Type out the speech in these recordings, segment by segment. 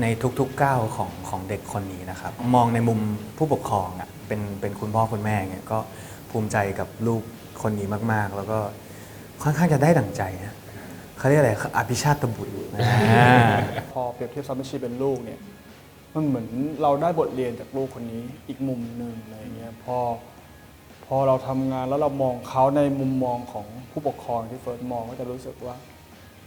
ในทุกๆก้าวของของเด็กคนนี้นะครับ มองในมุมผู้ปกครองอะเป็นเป็นคุณพ่อคุณแม่เนี่ยก็ภูมิใจกับลูกคนนี้มากๆ แล้วก็ค่อนข้างจะได้ดั่งใจนะเขาเรียกอะไรอภิชาติบุตรอ่าพอเปรียบเทียบซัมเมอร์ชีเป็นลูกเนี่ยมันเหมือนเราได้บทเรียนจากลูกคนนี้อีกมุมหนึ่งอะไรเงี้ยพอพอเราทำงานแล้วเรามองเขาในมุมมองของผู้ปกครองที่เฟิร์สมองก็จะรู้สึกว่า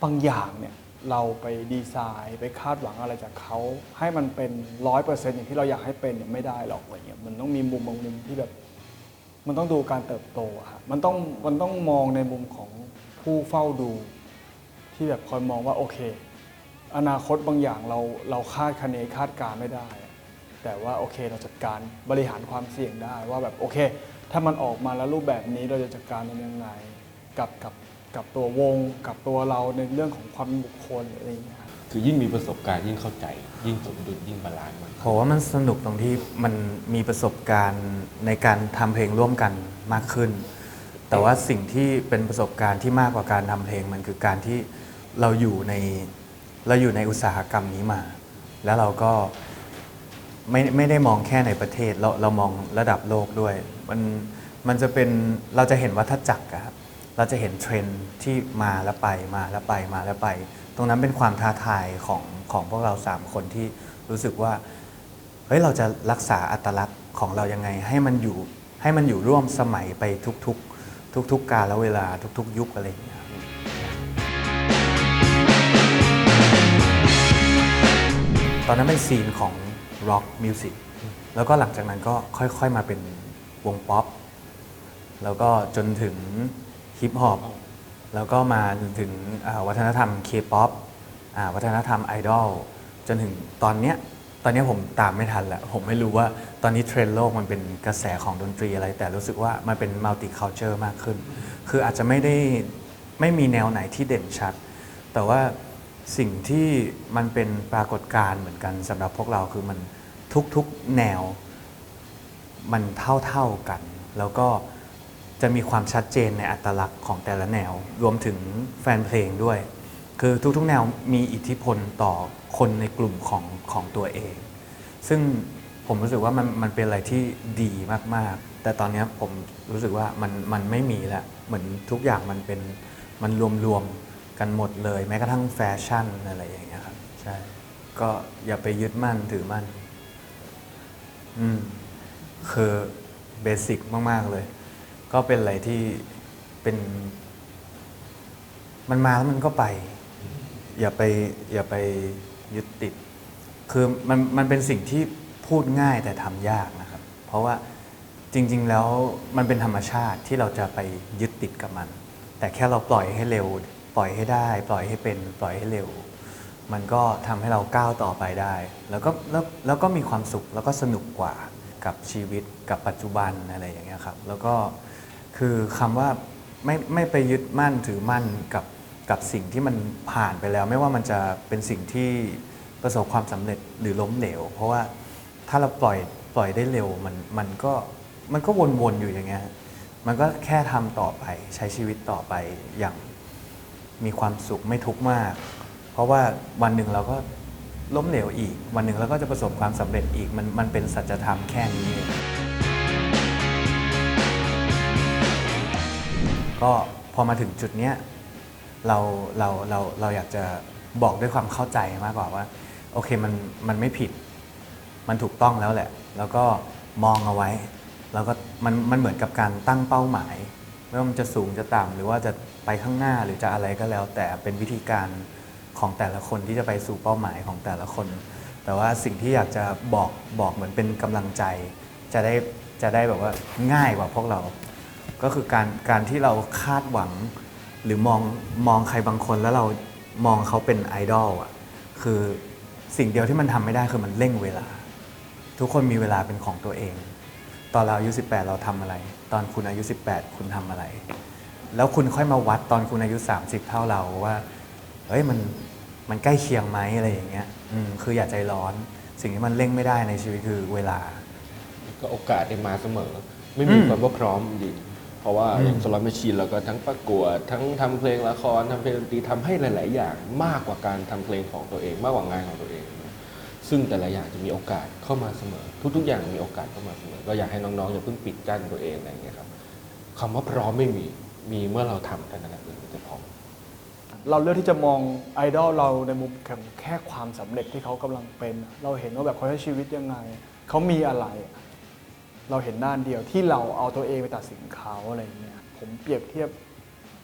บางอย่างเนี่ย เราไปดีไซน์ไปคาดหวังอะไรจากเขา ให้มันเป็นร้อยเปอร์เซ็นต์อย่างที่เราอยากให้เป็นเนี่ยไม่ได้หรอกอะไรเงี้ยมันต้องมีมุมบางมุมที่แบบ มันต้องดูการเติบโตอะฮะมันต้องมันต้องมองในมุมของผู้เฝ้าดู ที่แบบคอยมองว่าโอเค อนาคตบางอย่างเราเราคาดคะเนคาดการไม่ได้ แต่ว่าโอเคเราจัดการบริหารความเสี่ยงได้ว่าแบบโอเค ถ้ามันออกมาแล้วรูปแบบนี้เราจะจัดการมันยังไงกับกับ กับตัววง กับตัวเราในเรื่องของความเป็นบุคคลอะไรอย่างเงี้ยครับ คือยิ่งมีประสบการณ์ยิ่งเข้าใจ ยิ่งสมดุลยิ่งบาลานซ์มันผมว่ามันสนุกตรงที่มันมีประสบการณ์ในการทำเพลงร่วมกันมากขึ้น แต่ว่าสิ่งที่เป็นประสบการณ์ที่มากกว่าการทำเพลงมันคือการที่เราอยู่ในเราอยู่ในอุตสาหกรรมนี้มา แล้วเราก็ไม่ไม่ได้มองแค่ในประเทศเราเรามองระดับโลกด้วย มันมันจะเป็นเราจะเห็นวัฏจักรอะครับ เราจะเห็นเทรนด์ที่มาแล้วไปมาแล้วไปมาแล้วไป ตรงนั้นเป็นความท้าทายของของพวกเราสามคนที่รู้สึกว่าเฮ้ยเราจะรักษาอัตลักษณ์ของเรายังไงให้มันอยู่ให้มันอยู่ร่วมสมัยไปทุกๆ ทุกๆกกาลเวลาทุก ๆ ยุคอะไรอย่างเงี้ยตอนนั้นเป็นซีนของ rock music แล้วก็หลังจากนั้นก็ค่อยๆมาเป็นวงป๊อป แล้วก็จนถึง ฮิปฮอปแล้วก็มาจนถึงวัฒนธรรมเคป๊อปวัฒนธรรมไอดอลจนถึงตอนเนี้ยตอนนี้ผมตามไม่ทันแล้ว ผมไม่รู้ว่าตอนนี้เทรนด์โลกมันเป็นกระแสของดนตรีอะไร แต่รู้สึกว่ามันเป็นมัลติคัลเจอร์มากขึ้น คืออาจจะไม่ได้ไม่มีแนวไหนที่เด่นชัด แต่ว่าสิ่งที่มันเป็นปรากฏการณ์เหมือนกันสำหรับพวกเราคือมันทุกๆแนว มันเท่าๆกัน แล้วก็ จะมีความชัดเจนในอัตลักษณ์ของแต่ละแนว รวมถึงแฟนเพลงด้วย คือทุกๆแนวมีอิทธิพลต่อคนในกลุ่มของของตัวเอง ซึ่งผมรู้สึกว่ามันมันเป็นอะไรที่ดีมากๆ แต่ตอนนี้ผมรู้สึกว่ามันมันไม่มีแล้วเหมือนทุกอย่างมันเป็นมันรวมๆกันหมดเลย แม้กระทั่งแฟชั่นอะไรอย่างเงี้ยครับใช่ก็อย่าไปยึดมั่นถือมั่น อืมคือเบสิกมาก ๆ เลย ก็เป็นอะไรที่เป็น มันมาแล้วมันก็ไป อย่าไปอย่าไปยึดติด คือมันมันเป็นสิ่งที่พูดง่ายแต่ทำยากนะครับ เพราะว่าจริง ๆ แล้วมันเป็นธรรมชาติที่เราจะไปยึดติดกับมัน แต่แค่เราปล่อยให้เร็ว ปล่อยให้ได้ ปล่อยให้เป็น ปล่อยให้เร็ว มันก็ทำให้เราก้าวต่อไปได้ แล้วก็แล้วแล้วก็มีความสุขแล้วก็สนุกกว่ากับชีวิตกับปัจจุบันอะไรอย่างเงี้ยครับ แล้วก็ คือคำว่าไม่ไม่ไปยึดมั่นถือมั่นกับกับสิ่งที่มันผ่านไปแล้ว ไม่ว่ามันจะเป็นสิ่งที่ประสบความสำเร็จหรือล้มเหลว เพราะว่าถ้าเราปล่อยปล่อยได้เร็วมันมันก็มันก็วนๆอยู่อย่างเงี้ยมันก็แค่ทำต่อไปใช้ชีวิตต่อไปอย่างมีความสุขไม่ทุกข์มาก เพราะว่าวันหนึ่งเราก็ล้มเหลวอีก วันหนึ่งเราก็จะประสบความสำเร็จอีกมันมันเป็นสัจธรรมแค่นี้ ก็พอมาถึงจุดเนี้ยเราเราเราเราอยากจะบอกด้วยความเข้าใจมากกว่าว่า โอเคมันมันไม่ผิด มันถูกต้องแล้วแหละ แล้วก็มองเอาไว้ แล้วก็มันมันเหมือนกับการตั้งเป้าหมาย ไม่ว่ามันจะสูงจะต่ำหรือว่าจะไปข้างหน้าหรือจะอะไรก็แล้ว แต่เป็นวิธีการของแต่ละคนที่จะไปสู่เป้าหมายของแต่ละคน แต่ว่าสิ่งที่อยากจะบอกบอกเหมือนเป็นกำลังใจ จะได้จะได้แบบว่าง่ายกว่าพวกเรา ก็คือการการที่เราคาดหวัง หรือมองมองใครบางคนแล้วเรามองเขาเป็นไอดอลอะคือสิ่งเดียวที่มันทำไม่ได้คือมันเร่งเวลา ทุกคนมีเวลาเป็นของตัวเอง ตอนเราอายุ 18 เราทำอะไร ตอนคุณอายุ 18 คุณทำอะไร แล้วคุณค่อยมาวัดตอนคุณอายุ 30 เท่าเราว่าเฮ้ยมันมันใกล้เคียงไหมอะไรอย่างเงี้ยอืมคืออย่าใจร้อน สิ่งที่มันเร่งไม่ได้ในชีวิตคือเวลา ก็โอกาสได้มาเสมอ ไม่มีอืมความว่าพร้อมจ ริงเพราะว่าอย่างสล็อตแมชชีนเราก็ทั้งประกวด ทั้งทำเพลงละครทำเพลงดนตรีทำให้หลาย ๆ อย่างมากกว่าการทำเพลงของตัวเอง มากกว่างานของตัวเอง ซึ่งแต่ละอย่างจะมีโอกาสเข้ามาเสมอ ทุก ๆ อย่างมีโอกาสเข้ามาเสมอก็อยากให้น้อง ๆ อย่าเพิ่งปิดกั้นตัวเองอะไรอย่างเงี้ยครับคำว่าพร้อมไม่มีมีเมื่อเราทำเท่านั้นแหละถึงจะพร้อมเราเลือกที่จะมองไอดอลเราในมุมแค่แค่ความสำเร็จที่เขากำลังเป็น เราเห็นว่าแบบเขาใช้ชีวิตยังไง เขามีอะไร เราเห็นด้านเดียวที่เราเอาตัวเองไปตัดสินเขาอะไรอย่างเงี้ยผมเปรียบเทียบ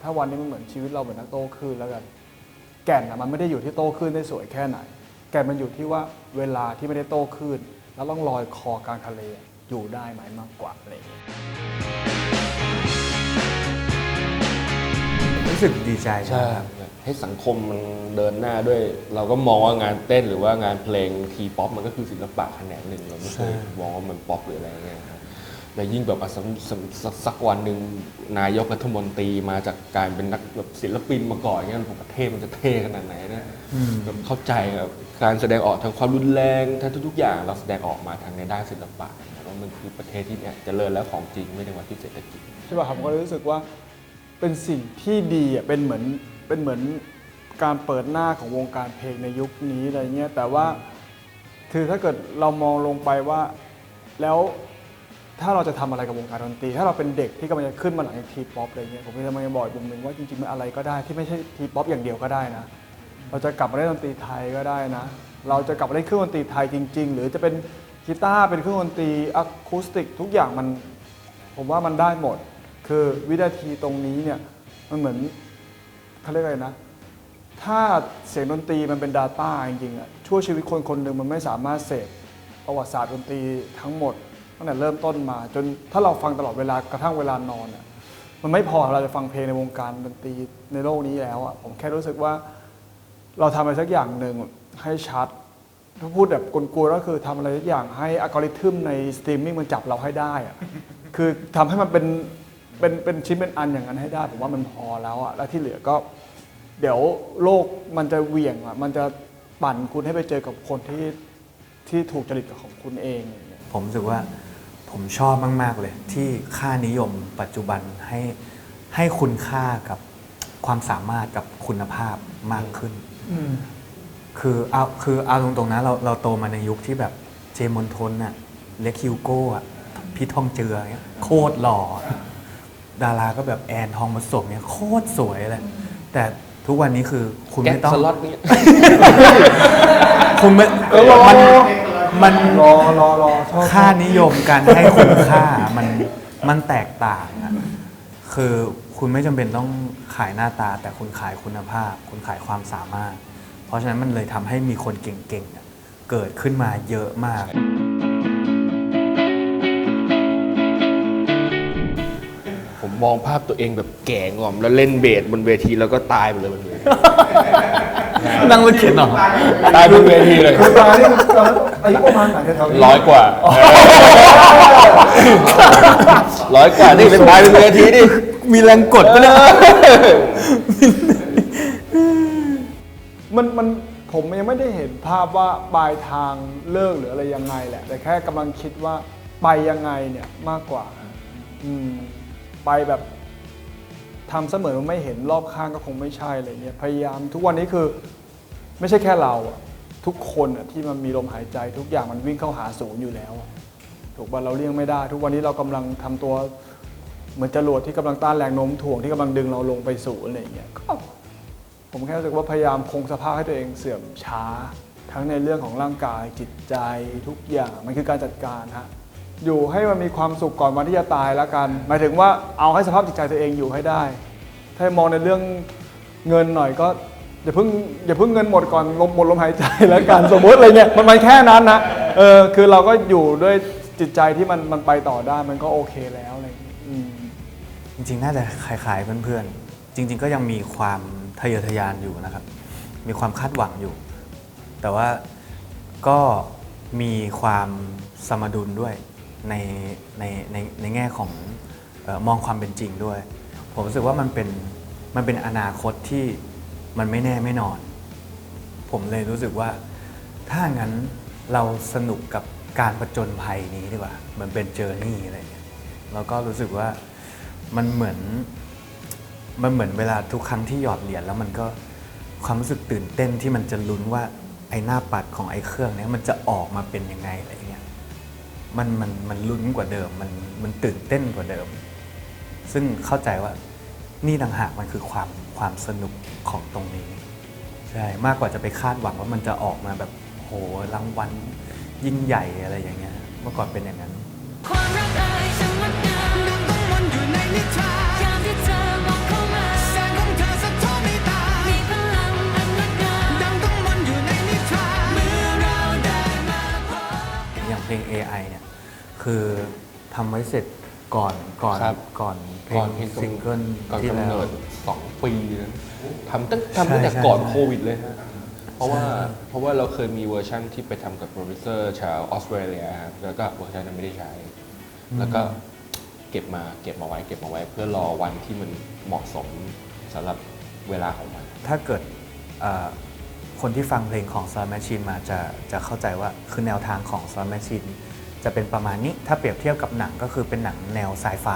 ถ้าวันนี้มันเหมือนชีวิตเราเหมือนนักโตขึ้นแล้วกัน แก่นอะมันไม่ได้อยู่ที่โตขึ้นได้สวยแค่ไหน แก่นมันอยู่ที่ว่าเวลาที่ไม่ได้โตขึ้นแล้วต้องลอยคอกลางทะเลอยู่ได้ไหมมากกว่าอะไรอย่างเงี้ยรู้สึกดีใจใช่นะครับ ให้สังคมมันเดินหน้าด้วย เราก็มองว่างานเต้นหรือว่างานเพลงทีป๊อปมันก็คือศิลปะแขนงหนึ่งเราไม่เคยใช่มองว่ามันป๊อปหรืออะไรเงี้ยครับแต่ยิ่งแบบอะสมสมสักสักวันหนึ่งนายกรัฐมนตรีมาจากการเป็นนักแบบศิลปินมาก่อนเงี้ยผมประเทศมันจะเท่ขนาดไหนเนี่ยแบบเข้าใจแบบการแสดงออกทางความรุนแรงทั้งทุกๆอย่างเราแสดงออกมาทางในด้านศิลปะว่ามันคือประเทศที่เนี่ยเจริญแล้วของจริงไม่ได้ว่าที่เศรษฐกิจใช่ป่ะครับผมก็เลยรู้สึกว่าเป็นสิ่งที่ดีอะเป็นเหมือน เป็นเหมือนการเปิดหน้าของวงการเพลงในยุคนี้อะไรเงี้ยแต่ว่าคือถ้าเกิดเรามองลงไปว่าแล้วถ้าเราจะทำอะไรกับวงการดนตรี ถ้าเราเป็นเด็กที่กำลังจะขึ้นมาหลังจากทีป๊อปอะไรเงี้ยผมก็จะมาบอกอีกมุมหนึ่งว่าจริงๆมันอะไรก็ได้ที่ไม่ใช่ทีป๊อปอย่างเดียวก็ได้นะ เราจะกลับมาเล่นดนตรีไทยก็ได้นะ เราจะกลับมาเล่นเครื่องดนตรีไทยจริง ๆ หรือจะเป็นกีตาร์เป็นเครื่องดนตรีอะคูสติกทุกอย่างมันผมว่ามันได้หมด คือวินาทีตรงนี้เนี่ยมันเหมือน เขาเรียกอะไรนะ ถ้าเสียงดนตรีมันเป็น Data จริงๆอะชั่วชีวิตคนคนหนึ่งมันไม่สามารถเสพประวัติศาสตร์ดนตรีทั้งหมดตั้งแต่เริ่มต้นมา จนถ้าเราฟังตลอดเวลากระทั่งเวลานอนอะมันไม่พอเราจะฟังเพลงในวงการดนตรีในโลกนี้แล้วอะผมแค่รู้สึกว่า เราทำอะไรสักอย่างหนึ่งให้ชัดถ้าพูดแบบกลวๆก็คือทำอะไรสักอย่างให้อัลกอริทึมในสตรีมมิ่งมันจับเราให้ได้อะคือทำให้มันเป็น เป็นเป็นชิ้นเป็นอันอย่างนั้นให้ได้ผมว่ามันพอแล้วอะแล้วที่เหลือก็ เดี๋ยวโลกมันจะเหวี่ยงอะมันจะปั่นคุณให้ไปเจอกับคนที่ที่ถูกจริตกับของคุณเองอย่างเงี้ยผมรู้สึกว่าผมชอบมาก ๆ เลย ที่ค่านิยมปัจจุบันให้ให้คุณค่ากับความสามารถกับคุณภาพมากขึ้นคือเอาคือเอาตรงๆนะเราเราโตมาในยุคที่แบบเจมอนทนน่ะเล็กฮิวโก้อะพี่ทองเจือเงี้ยโคตรหล่อ ดาราก็แบบแอนทองผสมเนี่ยโคตรสวยเลย แต่ทุกวันนี้คือคุณแก๊ไม่กต้องสล็อตเนี่ยคุณไม่มันมันรอรอรอชอบค่านิยมการให้คุณค่ามันมันแตกต่างอะคือคุณไม่จำเป็นต้องขายหน้าตา แต่คุณขายคุณภาพ คุณขายความสามารถ เพราะฉะนั้นมันเลยทำให้มีคนเก่งๆอะเกิดขึ้นมาเยอะมาก ผมมองภาพตัวเองแบบแก่งอม แล้วเล่นเบสบนเวทีแล้วก็ตายไปเลยบนเวทีนั่งรถเข็นเหรอตายบนเวทีเลยคือตอนนี้ตอนอายุประมาณไหนกันครับร้อยกว่าร้อยกว่านี่เป็นตายบนเวทีดิมีแรงกดปะเนี่ยมันมันผมยังไม่ได้เห็นภาพว่าปลายทางเลิกหรืออะไรยังไงแหละ แต่แค่กำลังคิดว่าไปยังไงเนี่ยมากกว่า อืม ไปแบบทำเสมอไม่เห็นรอบข้างก็คงไม่ใช่อะไรเงี้ยพยายามทุกวันนี้คือไม่ใช่แค่เราอะทุกคนอะที่มันมีลมหายใจทุกอย่างมันวิ่งเข้าหาศูนย์อยู่แล้วอะถูกป่ะเราเลี่ยงไม่ได้ ทุกวันนี้เรากำลังทำตัวเหมือนจรวดที่กำลังต้านแรงโน้มถ่วงที่กำลังดึงเราลงไปสู่อะไรอย่างเงี้ยก็ผมแค่รู้สึกว่าพยายามคงสภาพให้ตัวเองเสื่อมช้า ทั้งในเรื่องของร่างกายจิตใจทุกอย่างมันคือการจัดการฮะ อยู่ให้มันมีความสุขก่อนวันที่จะตายแล้วกัน หมายถึงว่าเอาให้สภาพจิตใจตัวเองอยู่ให้ได้ ถ้ามองในเรื่องเงินหน่อยก็อย่าเพิ่งอย่าเพิ่งเงินหมดก่อนลมหมดลมหายใจแล้วกัน สมมติอะไรเนี่ยมันมันแค่นั้นนะเออคือเราก็อยู่ด้วยจิตใจที่มันมันไปต่อได้มันก็โอเคแล้วอะไรอย่างเงี้ยอืม จริงๆ น่าจะคล้ายๆเพื่อนๆ จริง ๆ ก็ยังมีความทะเยอทะยานอยู่นะครับ มีความคาดหวังอยู่ แต่ว่าก็มีความสมดุลด้วย ในในในในแง่ของออมองความเป็นจริงด้วย ผมรู้สึกว่ามันเป็นมันเป็นอนาคตที่มันไม่แน่ไม่นอน ผมเลยรู้สึกว่าถ้างั้นเราสนุกกับการประจนภัยนี้ดีกว่ามันเป็นเจอร์นี่อะไรอย่างเงี้ยแล้วก็รู้สึกว่ามันเหมือนมันเหมือนเวลาทุกครั้งที่หยอดเหรียญแล้วมันก็ความรู้สึกตื่นเต้นที่มันจะลุ้นว่าไอ้หน้าปัดของไอ้เครื่องเนี้ยมันจะออกมาเป็นยังไงอะไร มันมันมันลุ้นกว่าเดิม มันมันตื่นเต้นกว่าเดิม ซึ่งเข้าใจว่านี่ต่างหากมันคือความความสนุกของตรงนี้ใช่มากกว่าจะไปคาดหวังว่ามันจะออกมาแบบโหรางวัลยิ่งใหญ่อะไรอย่างเงี้ยเมื่อก่อนเป็นอย่างนั้นความรักเอ่ยช่างดงามดังต้องมนอยู่ในนิทรา คือทำไว้เสร็จก่อนก่อนครับก่อนเพลก่องนเพลงซิงเกิลก่อนที่กำแล้ว เนิดสองปีนะทำตั้งใช่ทำตั้งแต่ใช่ก่อนใช่โควิดเลยฮะเพราะว่าเพราะว่าเราเคยมีเวอร์ชั่นที่ไปทำกับโปรดิวเซอร์ชาวออสเตรเลียครับแล้วก็เวอร์ชันนั้นไม่ได้ใช้ แล้วก็เก็บมาเก็บมาไว้ เก็บมาไว้ เพื่อรอวันที่มันเหมาะสมสำหรับเวลาของมัน ถ้าเกิดเอ่อคนที่ฟังเพลงของ Slot Machine มาจะจะเข้าใจว่าคือแนวทางของ Slot Machine จะเป็นประมาณนี้ถ้าเปรียบเทียบกับหนังก็คือเป็นหนังแนวไซไฟ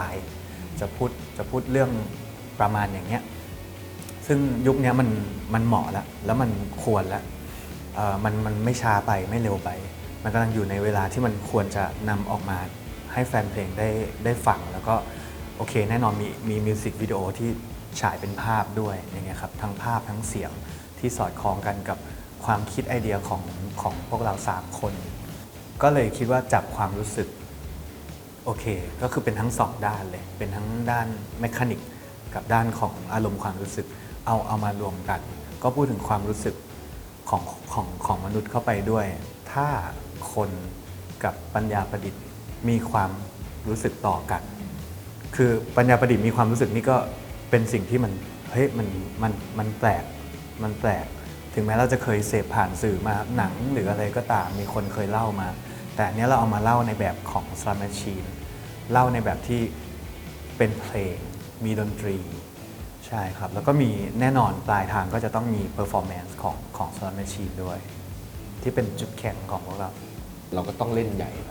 จะพูดจะพูดเรื่องประมาณอย่างเงี้ยซึ่งยุคนี้มันมันเหมาะแล้วแล้วมันควรแล้วมันมันไม่ช้าไปไม่เร็วไป มันกำลังอยู่ในเวลาที่มันควรจะนำออกมาให้แฟนเพลงได้ได้ฟัง แล้วก็โอเคแน่นอนมีมีมิวสิกวิดีโอที่ฉายเป็นภาพด้วยอย่างเงี้ยครับทั้งภาพทั้งเสียงที่สอดคล้องกันกับความคิดไอเดียของของพวกเราสามคน ก็เลยคิดว่าจับความรู้สึก โอเค ก็คือเป็นทั้งสองด้านเลย เป็นทั้งด้านแมคานิกกับด้านของอารมณ์ความรู้สึก เอาเอามารวมกัน ก็พูดถึงความรู้สึกของของของมนุษย์เข้าไปด้วย ถ้าคนกับปัญญาประดิษฐ์มีความรู้สึกต่อกัน คือปัญญาประดิษฐ์มีความรู้สึกนี่ก็เป็นสิ่งที่มันเฮ้ยมันมันมันแปลกมันแปลก ถึงแม้เราจะเคยเสพผ่านสื่อมาหนังหรืออะไรก็ตามมีคนเคยเล่ามา แต่อันเนี้ยเราเอามาเล่าในแบบของ Slot Machine เล่าในแบบที่เป็นเพลง มีดนตรี ใช่ครับ แล้วก็มีแน่นอนปลายทางก็จะต้องมี performance ของของ Slot Machine ด้วย ที่เป็นจุดแข็งของพวกเรา เราก็ต้องเล่นใหญ่ไป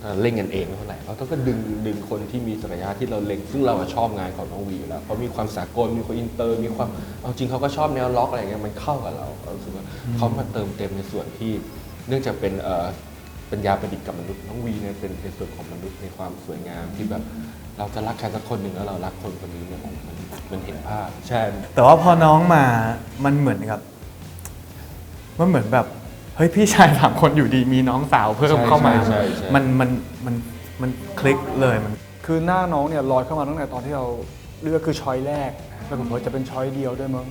เอ่อเล่นกันเองไม่เท่าไหร่เราต้องก็ดึงดึงคนที่มีศักยภาพที่เราเล็ง ซึ่งเราอะชอบงานของน้องวีอยู่แล้วเขามีความสากลมีความอินเตอร์ มีความเอาจริงเขาก็ชอบแนวล็อกอะไรเงี้ยมันเข้ากับเราเรารู้สึกว่าเขามาเติมเต็มในส่วนที่ เนื่องจากเป็นเอ่อปัญญาประดิษฐ์กับมนุษย์น้องวีเนี่ยเป็นในส่วนของมนุษย์ในความสวยงามที่แบบเราจะรักใครสักคนหนึ่งแล้วเรารักคนคนนี้เนี่ยมันมันมันเห็นภาพใช่แต่ว่าพอน้องมามันเหมือนกับมันเหมือนแบบ เฮ้ยพี่ชายสามคนอยู่ดีมีน้องสาวเพิ่มใช่เข้ามาใช่ใช่ มันมันมันมันคลิกเลยมัน คือหน้าน้องเนี่ยลอยเข้ามาตั้งแต่ตอนที่เราเลือกคือช้อยแรก แล้วผมว่าจะเป็นช้อยเดียวด้วยมั้ง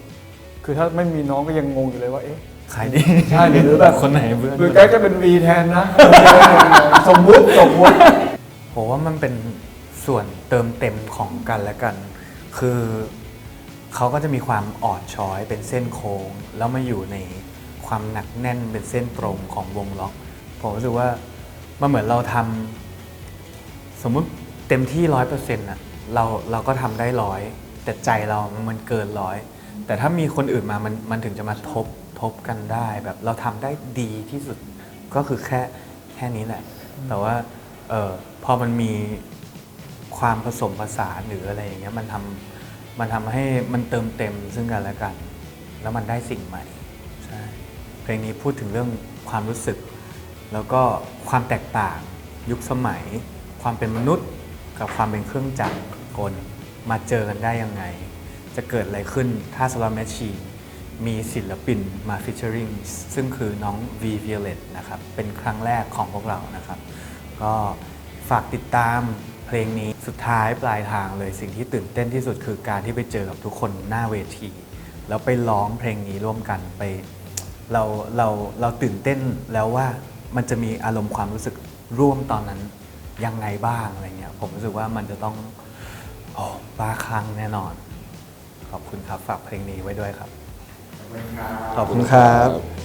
คือถ้าไม่มีน้องก็ยังงงอยู่เลยว่าเอ๊ะ ขายดีใช่หรือแบบ คนไหนเพื่อนหรือแกจะเป็นวีแทนนะ สมมุติสมมุติ ผมว่ามันเป็นส่วนเติมเต็มของกันและกัน คือเขาก็จะมีความอ่อนช้อยเป็นเส้นโค้ง แล้วมาอยู่ใน ความหนักแน่นเป็นเส้นตรงของวงล็อก ผมรู้สึกว่ามันเหมือนเราทำสมมุติเต็มที่ร้อยเปอร์เซ็นต์ะเราเราก็ทำได้ร้อยแต่ใจเรามันเกินร้อยแต่ถ้ามีคนอื่นมามันมันถึงจะมาทบทบกันได้แบบเราทำได้ดีที่สุดก็คือแค่แค่นี้แหละ แต่ว่าเออพอมันมีความผสมผสานหรืออะไรอย่างเงี้ยมันทำมันทำให้มันเติมเต็มซึ่งกันและกัน แล้วมันได้สิ่งใหม่ ใช่ เพลงนี้พูดถึงเรื่องความรู้สึก แล้วก็ความแตกต่าง ยุคสมัย ความเป็นมนุษย์ กับความเป็นเครื่องจักรกลมาเจอกันได้ยังไง จะเกิดอะไรขึ้นถ้าสลอมแมชชีมีศิลปินมาฟิชเชอริงซึ่งคือน้อง V Violet นะครับ เป็นครั้งแรกของพวกเรานะครับ ก็ฝากติดตามเพลงนี้สุดท้ายปลายทางเลยสิ่งที่ตื่นเต้นที่สุดคือการที่ไปเจอกับทุกคนหน้าเวที แล้วไปร้องเพลงนี้ร่วมกันไป เราเราเราตื่นเต้นแล้วว่ามันจะมีอารมณ์ความรู้สึกร่วมตอนนั้นยังไงบ้างอะไรเงี้ยผมรู้สึกว่ามันจะต้องโอ้บ้าคลั่งแน่นอน ขอบคุณครับฝากเพลงนี้ไว้ด้วยครับ ขอบคุณครับ